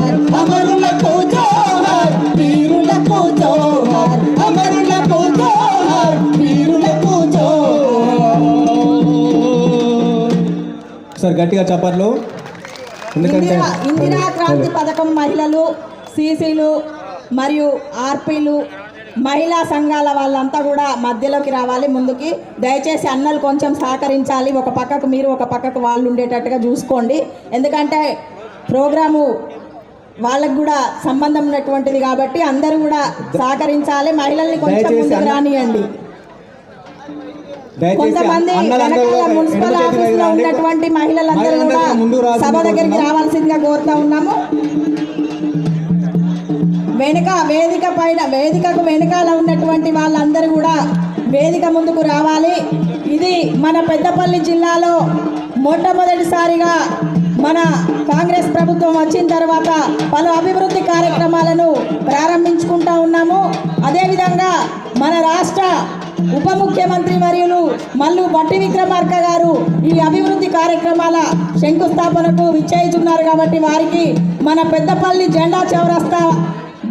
జోహార్ అమరులకు జోహార్ వీరులకు జోహార్ అమరులకు జోహార్ వీరులకు జోహార్ సార్ గట్టిగా చప్పట్లు ఎందుకంటే ఇందిరా ఇందిరా క్రాంతి పథకం మహిళలు సీసీలు మరియు ఆర్పీలు మహిళా సంఘాల వాళ్ళంతా కూడా మధ్యలోకి రావాలి ముందుకి. దయచేసి అన్నలు కొంచెం సహకరించాలి. ఒక పక్కకు మీరు ఒక పక్కకు వాళ్ళు ఉండేటట్టుగా చూసుకోండి. ఎందుకంటే ప్రోగ్రాము వాళ్ళకు కూడా సంబంధం ఉన్నటువంటిది కాబట్టి అందరూ కూడా సహకరించాలి మహిళల్ని కొంచెం ముందుకు రానియండి కొంతమంది మున్సిపల్ ఆఫీస్లో. ఉన్నటువంటి మహిళలందరూ కూడా సభ దగ్గరికి. రావాల్సిందిగా కోరుతా ఉన్నాము వెనుక వేదిక పైన వేదికకు వెనకాల ఉన్నటువంటి వాళ్ళందరూ కూడా వేదిక ముందుకు రావాలి ఇది మన పెద్దపల్లి జిల్లాలో మొట్టమొదటిసారిగా మన కాంగ్రెస్ ప్రభుత్వం వచ్చిన తర్వాత పలు అభివృద్ధి కార్యక్రమాలను ప్రారంభించుకుంటా ఉన్నాము. అదేవిధంగా మన రాష్ట్ర ఉప ముఖ్యమంత్రి వర్యులు మల్లు బట్టి విక్రమార్క గారు ఈ అభివృద్ధి కార్యక్రమాల శంకుస్థాపనకు విచ్చేయుచున్నారు కాబట్టి వారికి మన పెద్దపల్లి జెండా చౌరస్తా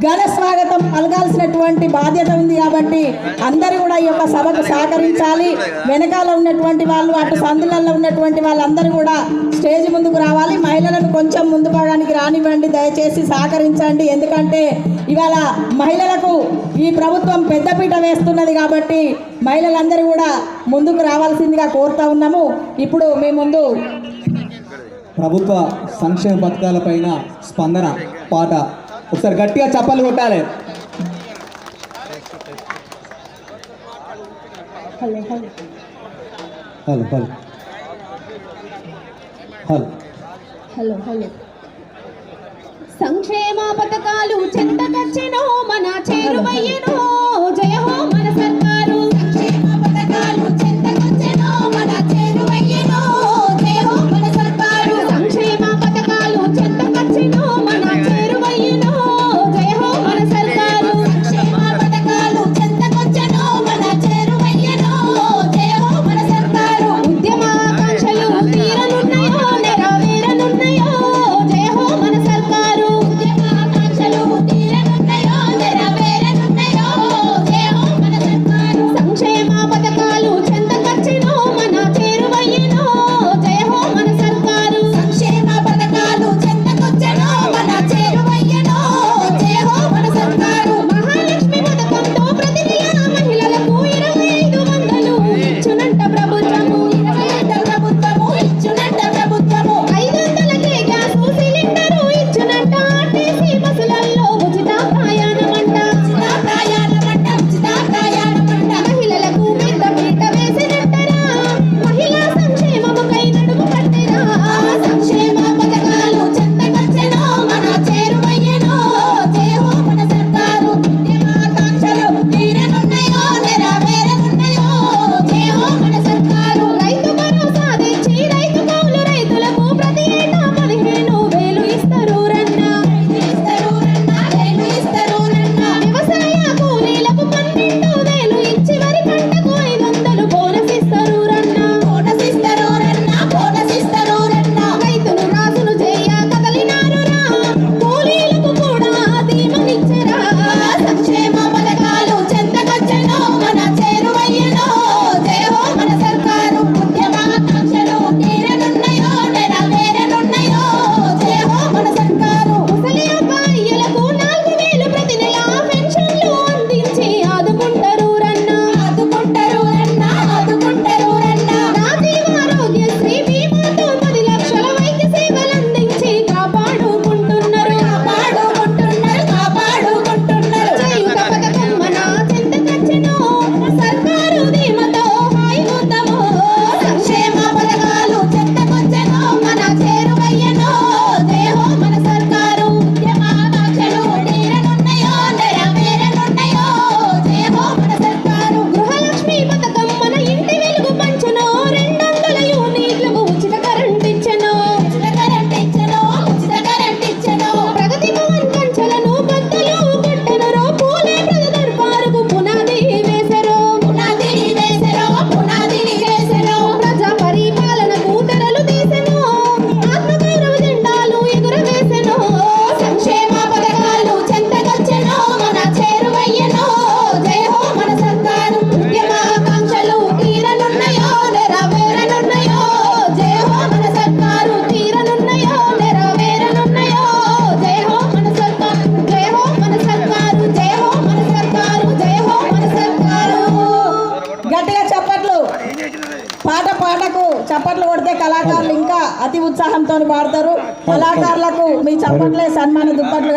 ఘన స్వాగతం పలగాల్సినటువంటి బాధ్యత ఉంది కాబట్టి అందరూ కూడా ఈ యొక్క సభకు సహకరించాలి. వెనకాల ఉన్నటువంటి వాళ్ళు అటు సందులలో ఉన్నటువంటి వాళ్ళందరూ కూడా స్టేజ్ ముందుకు రావాలి. మహిళలను కొంచెం ముందు భాగానికి రానివ్వండి దయచేసి సహకరించండి. ఎందుకంటే ఇవాళ మహిళలకు ఈ ప్రభుత్వం పెద్దపీట వేస్తున్నది కాబట్టి మహిళలందరూ కూడా ముందుకు రావాల్సిందిగా కోరుతా ఉన్నాము. ఇప్పుడు మీ ముందు ప్రభుత్వ సంక్షేమ పథకాలపైన స్పందన పాట. ఒకసారి గట్టిగా చప్పలు కొట్టాలి. Hello hello. Hello hello. Hello. సంక్షేమ పథకాలు చెంతకచ్చెనో మన చేరువయ్యెనో.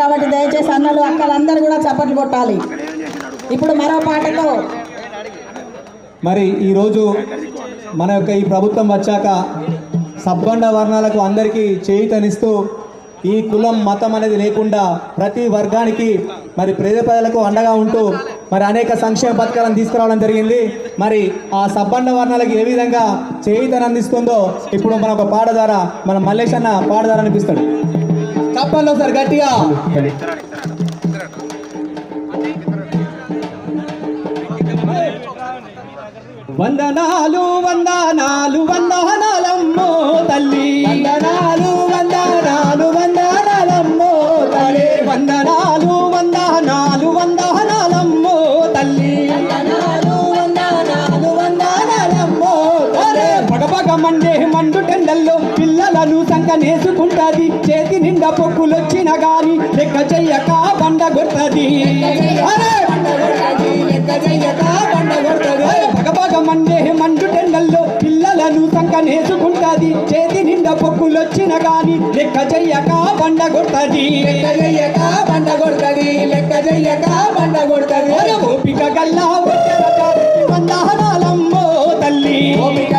కాబట్టి దయచేసి అన్నలు అక్కలందరూ కూడా చప్పట్లు కొట్టాలి. ఇప్పుడు మరో పాటతో. మరి ఈరోజు మన యొక్క ఈ ప్రభుత్వం వచ్చాక సబ్బండ వర్ణాలకు అందరికీ చేయితనిస్తూ ఈ కులం మతం అనేది లేకుండా ప్రతి వర్గానికి మరి పేద ప్రజలకు అండగా ఉంటూ మరి అనేక సంక్షేమ పథకాలను తీసుకురావడం జరిగింది. మరి ఆ సబ్బండ వర్ణాలకు ఏ విధంగా చేయుతని అందిస్తుందో ఇప్పుడు మన ఒక పాట ద్వారా మన మల్లేష్ అన్న పాట ద్వారా అనిపిస్తాడు. కప్పల్లో సార్ గట్టిగా. వందనాలు వందనాలు వందనాలమ్మో తల్లి. వందనాలు వందనాలు వందనాలమ్మో తల్లి. వందనాలు వందనాలు వందనాలమ్మో తల్లి. వందనాలు వందనాలు వందనాలమ్మో తల్లి. పగపగ మండే మండు టెండల్లో పిల్లలను సంకనేసుకుంటది చేతి నిండా పొక్కులొచ్చిన గాని లెక్క చెయ్యక బండ కొట్టది అరే! పగపగ మండే మండు టెండల్లో పిల్లలను సంకనేసుకుంటది చేతి నిండా పొక్కులొచ్చిన గాని లెక్క చెయ్యక బండ కొట్టది లెక్క చెయ్యక బండ కొడతది. లెక్క చెయ్యక బండ కొట్టది ఓపిక గల్లా తల్లి. ఓపిక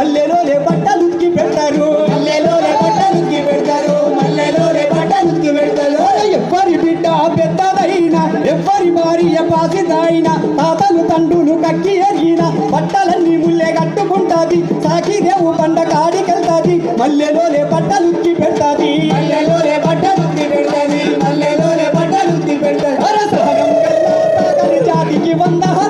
మల్లెలోనే బట్టలు ఉతికి పెడతారు. మల్లెలోనే బట్టలు ఉతికి పెడతారు. మల్లెలోనే బట్టలు ఉతికి పెడతారు. అరే ఎవ్వరి బిడ్డ పెద్దదైనా ఎవ్వరి భార్య బాసిదైనా తాతలు తండ్రులు కక్కి ఎరిగిన బట్టలన్నీ ముల్లే కట్టుకుంటాది. సాకిదేవు పండ కాడికెళ్తాది. మల్లెలోనే బట్టలు ఉతికి పెడతాది. మల్లెలోనే బట్టలు ఉతికి పెడతాది. మల్లెలోనే బట్టలు ఉతికి పెడతాది. జాతికి వందనాలమ్మో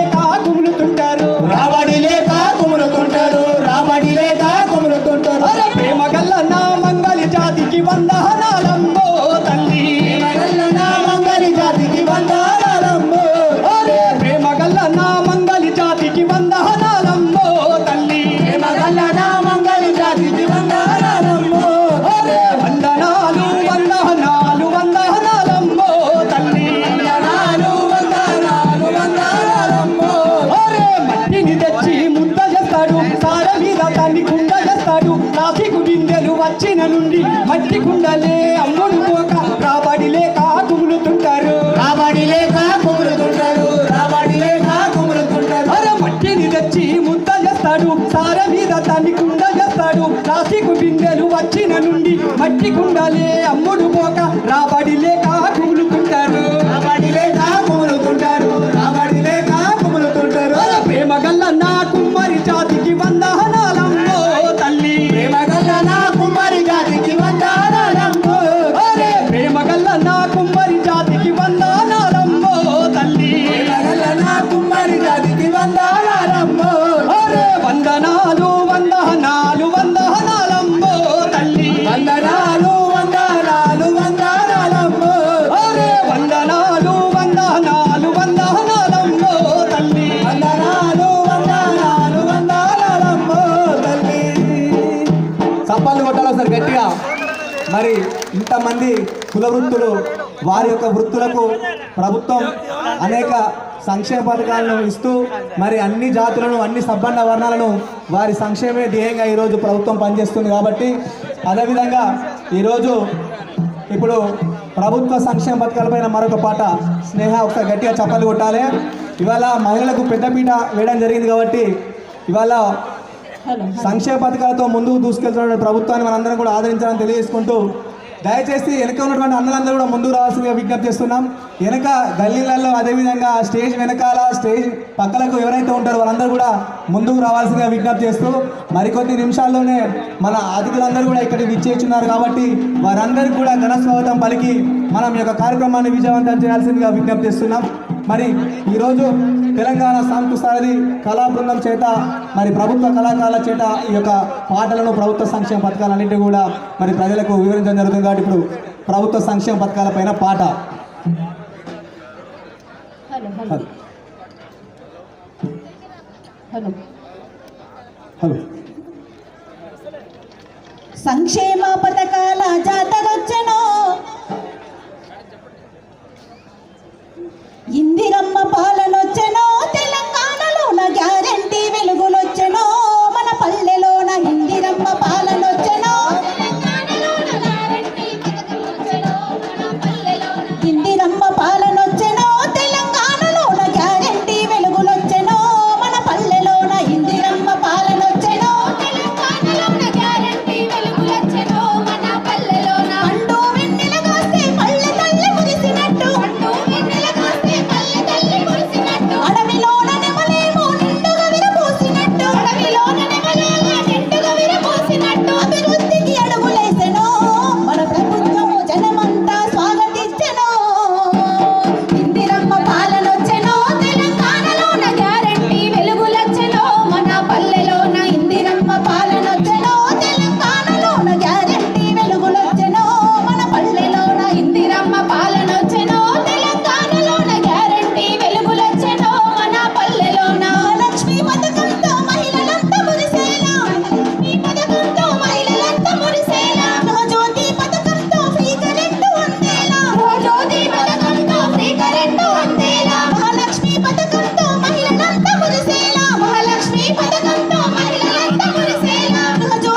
చప్పాలు కొట్టాలి సార్ గట్టిగా. మరి ఇంతమంది కుల వృత్తులు వారి యొక్క వృత్తులకు ప్రభుత్వం అనేక సంక్షేమ పథకాలను ఇస్తూ మరి అన్ని జాతులను అన్ని సబ్బండ వర్ణాలను వారి సంక్షేమే ధ్యేయంగా ఈరోజు ప్రభుత్వం పనిచేస్తుంది కాబట్టి అదేవిధంగా ఈరోజు ఇప్పుడు ప్రభుత్వ సంక్షేమ పథకాలపైన మరొక పాట స్నేహ ఒక గట్టిగా చప్పలు కొట్టాలి. ఇవాళ మహిళలకు పెద్దపీట వేయడం జరిగింది కాబట్టి ఇవాళ సంక్షేమ పథకాలతో ముందుకు దూసుకెళ్తున్న ప్రభుత్వాన్ని మనందరం కూడా ఆదరించాలని తెలియజేసుకుంటూ దయచేసి వెనక ఉన్నటువంటి అన్నలందరూ కూడా ముందుకు రావాల్సిందిగా విజ్ఞప్తి చేస్తున్నాం. వెనక గల్లీలలో అదేవిధంగా స్టేజ్ వెనకాల స్టేజ్ పక్కలకు ఎవరైతే ఉంటారో వాళ్ళందరూ కూడా ముందుకు రావాల్సిందిగా విజ్ఞప్తి చేస్తూ మరికొద్ది నిమిషాల్లోనే మన అతిథులందరూ కూడా ఇక్కడికి విచ్చేస్తున్నారు కాబట్టి వారందరికీ కూడా ఘన స్వాగతం పలికి మనం ఈ యొక్క కార్యక్రమాన్ని విజయవంతం చేయాల్సిందిగా విజ్ఞప్తి చేస్తున్నాం. మరి ఈరోజు తెలంగాణ సాంస్కృతి కళా బృందం చేత మరి ప్రభుత్వ కళాకారుల చేత ఈ యొక్క పాటలను ప్రభుత్వ సంక్షేమ పథకాలన్నింటినీ కూడా మరి ప్రజలకు వివరించడం జరుగుతుంది కాబట్టి ఇప్పుడు ప్రభుత్వ సంక్షేమ పథకాలపైన పాట. హలో సంక్షేమ పథకాల జాతరొచ్చను.